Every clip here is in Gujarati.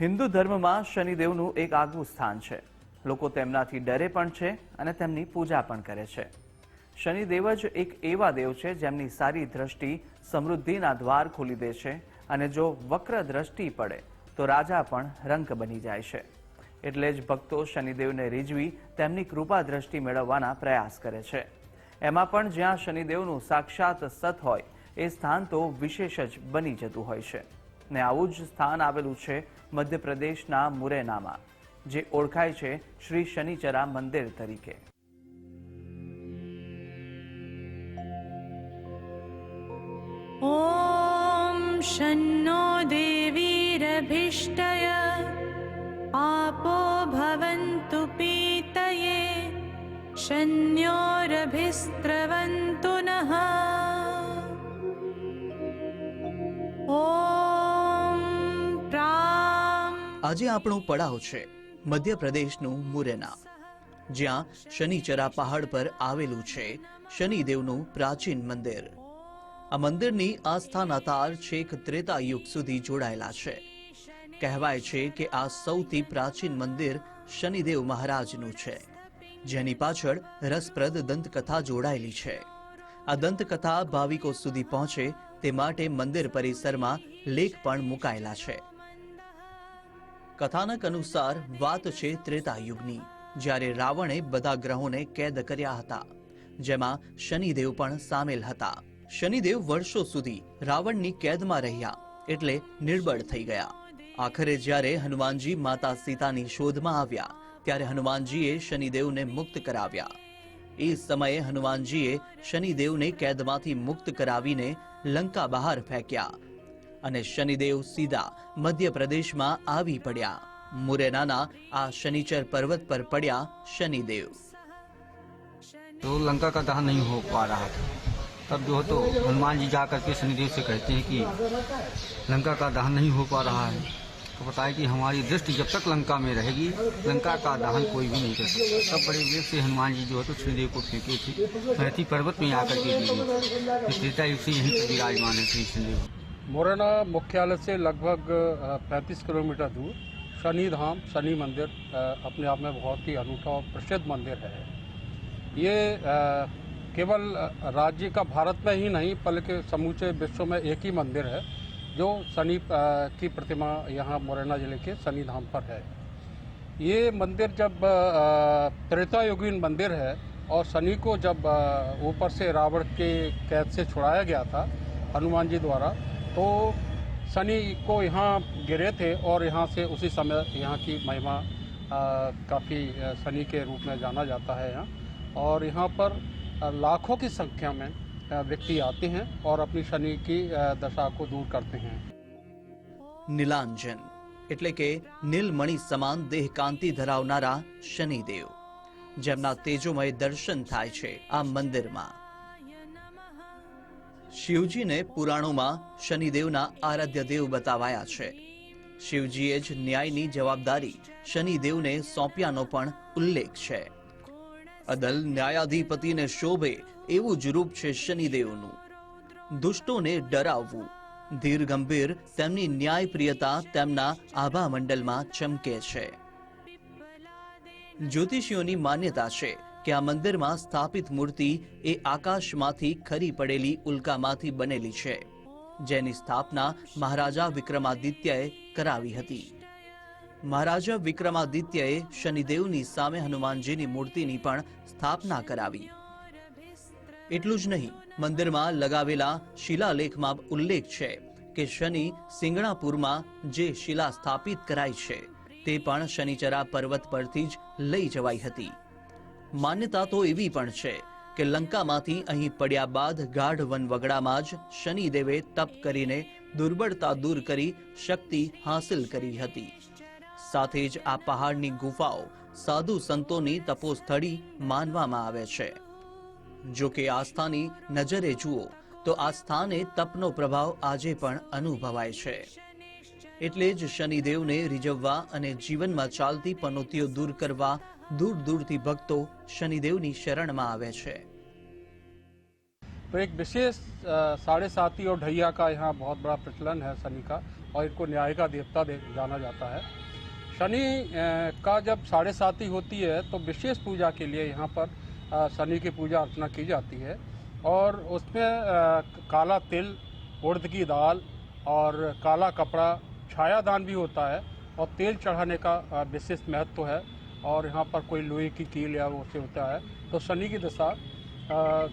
હિન્દુ ધર્મમાં શનિદેવનું એક આગવું સ્થાન છે. લોકો તેમનાથી ડરે પણ છે અને તેમની પૂજા પણ કરે છે. શનિદેવ જ એક એવા દેવ છે જેમની સારી દ્રષ્ટિ સમૃદ્ધિના દ્વાર ખોલી દે છે અને જો વક્ર દ્રષ્ટિ પડે, તો રાજા પણ રંક બની જાય છે. એટલે જ ભક્તો શનિદેવને રીઝવી તેમની કૃપા દ્રષ્ટિ મેળવવાના પ્રયાસ કરે છે. એમાં પણ જ્યાં શનિદેવનું સાક્ષાત સત હોય, એ સ્થાન તો વિશેષ જ બની જતું હોય છે. ને આવું જ સ્થાન આવેલું છે મધ્યપ્રદેશના મુરૈનામાં, જે ઓળખાય છે શ્રી શનિચરા મંદિર તરીકે. ઓમ શન્નો દેવીરભિષ્ટય આપો ભવંતુ પીતયે શન્યોરભિસ્ત્રવન્તુ આજે આપણો પડાવ છે, મધ્યપ્રદેશનું મુરેના. જ્યાં શનિચરા પહાડ પર આવેલું છે, શનિદેવનું પ્રાચીન મંદિર. આ મંદિરની આસ્થાના તાર છેક ત્રેતા યુગ સુધી જોડાયેલા છે. કહેવાય છે કે આ સૌથી પ્રાચીન મંદિર શનિદેવ મહારાજનું છે, જેની પાછળ રસપ્રદ દંતકથા જોડાયેલી છે. આ દંતકથા ભાવિકો સુધી પહોંચે તે માટે મંદિર પરિસરમાં લેખ પણ મુકાયેલા છે. કથાનક અનુસાર વાત છે ત્રેતા યુગની જ્યારે રાવણે બધા ગ્રહોને કેદ કર્યા હતા, જેમાં શનિદેવ પણ સામેલ હતા. શનિદેવ વર્ષો સુધી રાવણની કેદમાં રહ્યા એટલે નિર્બળ થઈ ગયા. આખરે જ્યારે હનુમાનજી માતા સીતાની શોધમાં આવ્યા, ત્યારે હનુમાનજીએ શનિદેવને મુક્ત કરાવ્યા. એ સમયે હનુમાનજીએ શનિદેવને કેદમાંથી મુક્ત કરાવીને લંકા બહાર ફેંક્યા અને શનિદેવ સીધા મધ્યપ્રદેશમાં આવી પડ્યા મુરેનાના આ શનિચર પર્વત પર પડ્યા શનિદેવ तो लंका का दहन नहीं हो पा रहा था तब जो है तो हनुमान जी जा करके शनिदेव से कहते हैं कि लंका का दहन नहीं हो पा रहा है तो बताया कि हमारी दृष्टि जब तक लंका में रहेगी लंका का दहन कोई भी नहीं कर सकता तब बड़े वेग से हनुमान जी जो है तो शनिदेव को फेंके थे मैथी पर्वत में आकर के गिरे फिर त्रेता युग से यहीं पर विराजमान है श्री शनिदेव मोरेना मुख्यालय से लगभग पैंतीस किलोमीटर दूर, शनि धाम, शनि मंदिर अपने आप में बहुत ही अनूठा और प्रसिद्ध मंदिर है। ये केवल राज्य का भारत में ही नहीं, बल्कि समूचे विश्व में एक ही मंदिर है, जो शनि की प्रतिमा यहाँ मोरेना ज़िले के शनि धाम पर है। ये मंदिर जब त्रेतायुगीन मंदिर है, और शनि को जब ऊपर से रावण के कैद से छुड़ाया गया था, हनुमान जी द्वारा तो शनि को यहाँ गिरे थे और यहाँ से उसी समय यहाँ की महिमा काफ़ी शनि के रूप में जाना जाता है यहाँ और यहाँ पर अ, लाखों की संख्या में अ, व्यक्ति आते हैं और अपनी शनि की अ, दशा को दूर करते हैं નીલાંજન એટલે કે નીલમણિ સમાન દેહ કાંતિ ધરાવનારા શનિદેવ જેમના તેજોમય દર્શન થાય છે આ મંદિરમાં શિવજીને પુરાણોમાં શનિદેવના આરાધ્ય દેવ બતાવાયા છે. શિવજીએ જ ન્યાયની જવાબદારી શનિદેવને સોંપ્યાનો પણ ઉલ્લેખ છે. અદલ ન્યાયાધિપતિને શોભે એવું જ રૂપ છે શનિદેવનું. દુષ્ટોને ડરાવવું. ધીર ગંભીર તેમની ન્યાયપ્રિયતા તેમના આભા મંડલમાં ચમકે છે. જ્યોતિષીઓની માન્યતા છે કે આ મંદિરમાં સ્થાપિત મૂર્તિ એ આકાશમાંથી ખરી પડેલી ઉલ્કામાંથી બનેલી છે, જેની સ્થાપના મહારાજા વિક્રમાદિત્યએ કરાવી હતી. મહારાજા વિક્રમાદિત્યએ શનિદેવની સામે હનુમાનજીની મૂર્તિની પણ સ્થાપના કરાવી. એટલું જ નહીં, મંદિરમાં લગાવેલા શિલાલેખમાં ઉલ્લેખ છે કે શનિ સિંગણાપુરમાં જે શિલા સ્થાપિત કરાઈ છે, તે પણ શનિચરા પર્વત પરથી જ લઈ જવાઈ હતી. માન્યતા તો એવી પણ છે કે લંકામાંથી અહીં પડ્યા બાદ ગાઢ વન વગડામાં જ શનિદેવે તપ કરીને દુર્બળતા દૂર કરી શક્તિ હાંસિલ કરી હતી. સાથે જ આ પહાડની ગુફાઓ સાધુ સંતોની તપોસ્થળી માનવામાં આવે છે. જો કે આસ્થાની નજરે જુઓ તો આ સ્થાને તપનો પ્રભાવ આજે પણ અનુભવાય છે. એટલે જ શનિદેવને રીઝવવા અને જીવનમાં ચાલતી પનોતીઓ દૂર કરવા દૂર દૂરથી ભક્તો શનિદેવની શરણમાં આવે છે तो एक विशेष अ, साढ़े साती और ढैया का यहाँ बहुत बड़ा प्रचलन है शनि का और इनको न्याय का देवता दे जाना जाता है शनि अ, का जब साढ़े साती होती है तो विशेष पूजा के लिए यहाँ पर अ, शनि की पूजा अर्चना की जाती है और उसमें अ, काला तिल उड़द की दाल और काला कपड़ा छायादान भी होता है और तेल चढ़ाने का विशेष महत्व है और यहाँ पर कोई लोहे की कील या वो से होता है। तो शनि की दशा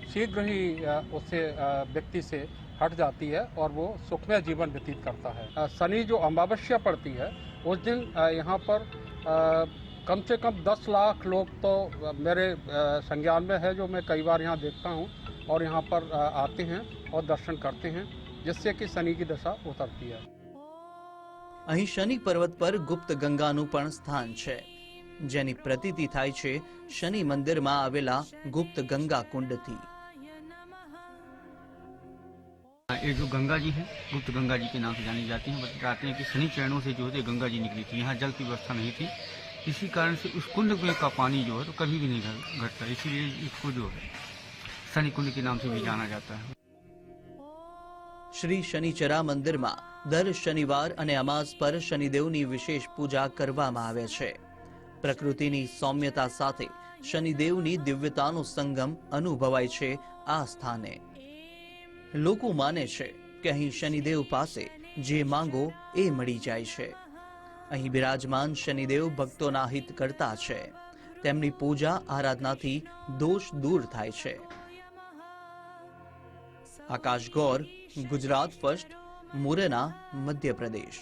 शीघ्र ही उससे व्यक्ति से हट जाती है और वो सुखमय जीवन व्यतीत करता है। शनि जो अमावस्या पड़ती है, उस दिन यहाँ पर कम से कम 10 लाख लोग तो मेरे संज्ञान में है जो मैं कई बार यहाँ देखता हूँ और यहाँ पर आते हैं और दर्शन करते हैं, जिससे कि शनि की दशा उतरती है। અહીં શનિ પર્વત પર ગુપ્ત ગંગાનું પણ સ્થાન છે જેની પ્રતીતિ થાય છે શનિ મંદિરમાં આવેલા ગુપ્ત ગંગા કુંડથી ये जो गंगा जी हैं गुप्त गंगा जी के नाम से जानी जाती हैं बताते हैं कि शनि चरणों से जो है गंगा जी निकली थी यहाँ जल की व्यवस्था नहीं थी इसी कारण से उस कुंड में का पानी जो है तो कभी भी नहीं घट- घटता इसीलिए इसको जो है शनि कुंड के नाम से भी जाना जाता है શ્રી શનિચરા મંદિરમાં દર શનિવાર અને અમાસ પર શનિદેવની વિશેષ પૂજા કરવામાં આવે છે. પ્રકૃતિની સૌમ્યતા સાથે શનિદેવની દિવ્યતાનો સંગમ અનુભવાય છે આ સ્થાને. લોકો માને છે કે અહીં શનિદેવ પાસે જે માંગો એ મળી જાય છે. અહીં બિરાજમાન શનિદેવ ભક્તોના હિત કરતા છે. તેમની પૂજા, આરાધનાથી દોષ દૂર થાય છે. આકાશ ગૌર ગુજરાત ફર્સ્ટ મુરેના મધ્યપ્રદેશ.